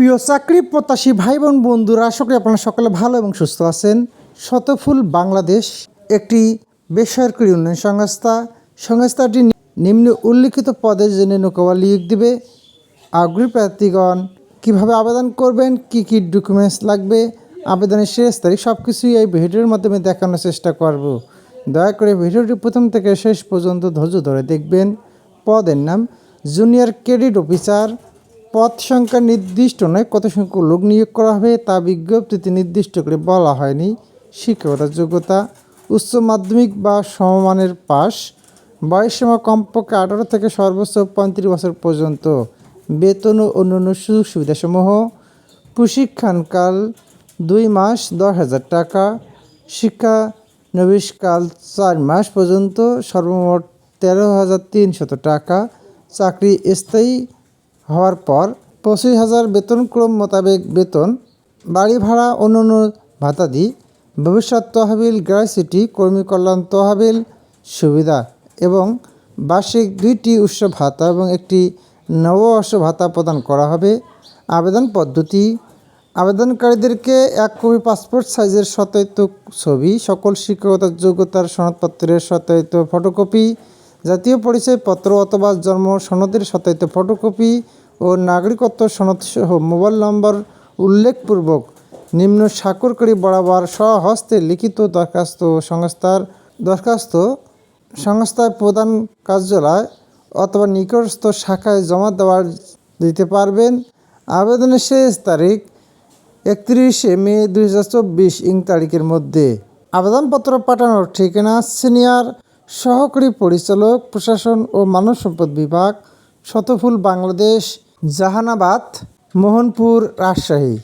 প্রিয় চাকরি প্রত্যাশী ভাই বোন বন্ধুরা করি আপনারা সকলে ভালো এবং সুস্থ আছেন। শতফুল বাংলাদেশ একটি বেসরকারি উন্নয়ন সংস্থা। সংস্থাটি নিম্ন উল্লিখিত পদের জন্য নৌকাওয়া লিখ দিবে। আগ্রহী প্রার্থীগণ, কীভাবে আবেদন করবেন, কি কি ডকুমেন্টস লাগবে, আবেদনের শেষ তারিখ সব কিছুই এই ভিডিওর মাধ্যমে দেখানোর চেষ্টা করব। দয়া করে ভিডিওটি প্রথম থেকে শেষ পর্যন্ত ধৈর্য ধরে দেখবেন। পদের নাম জুনিয়র ক্রেডিট অফিসার পদ সংখ্যা নির্দিষ্ট নয়, কত সংখ্যক লোক নিয়োগ করা হবে তা বিজ্ঞপ্তিতে নির্দিষ্ট করে বলা হয়নি। শিক্ষকতার যোগ্যতা, উচ্চ মাধ্যমিক বা সমমানের পাস বয়সসীমা কমপক্ষে আঠারো থেকে সর্বোচ্চ পঁয়ত্রিশ বছর পর্যন্ত, বেতন ও অন্যান্য সুযোগ সুবিধাসমূহ প্রশিক্ষণকাল দুই মাস দশ হাজার টাকা, শিক্ষা নবিশকাল চার মাস পর্যন্ত সর্বমোট তেরো হাজার তিনশত টাকা, চাকরি স্থায়ী হওয়ার পর পঁচিশ হাজার বেতনক্রম মোতাবেক বেতন, বাড়ি ভাড়া, অন্যান্য ভাতাদি, ভবিষ্যৎ তহবিল গ্র্যাসিটি কর্মী কল্যাণ তহবিল সুবিধা এবং বার্ষিক দুইটি উৎসব ভাতা এবং একটি নব নববর্ষ ভাতা প্রদান করা হবে। আবেদন পদ্ধতি, আবেদনকারীদেরকে এক কপি পাসপোর্ট সাইজের সত্যায়িত ছবি, সকল শিক্ষকতার যোগ্যতার সনদপত্রের সত্যায়িত ফটোকপি জাতীয় পরিচয়পত্র অথবা জন্ম সনদের সত্যায়িত ফটোকপি ও নাগরিকত্ব সনদ সহ মোবাইল নম্বর উল্লেখপূর্বক নিম্ন স্বাক্ষরকারী বরাবর স্বহস্তে লিখিত দরখাস্ত সংস্থার দরখাস্ত সংস্থায় প্রদান কার্যালয় অথবা নিকটস্থ শাখায় জমা দেওয়ার দিতে পারবেন। আবেদনের শেষ তারিখ একত্রিশে মে দুই হাজার চব্বিশ ইং তারিখের মধ্যে। আবেদনপত্র পাঠানোর ঠিকানা সিনিয়র সহকারী পরিচালক প্রশাসন ও মানব সম্পদ বিভাগ শতফুল বাংলাদেশ জাহানাবাদ মোহনপুর রাজশাহী।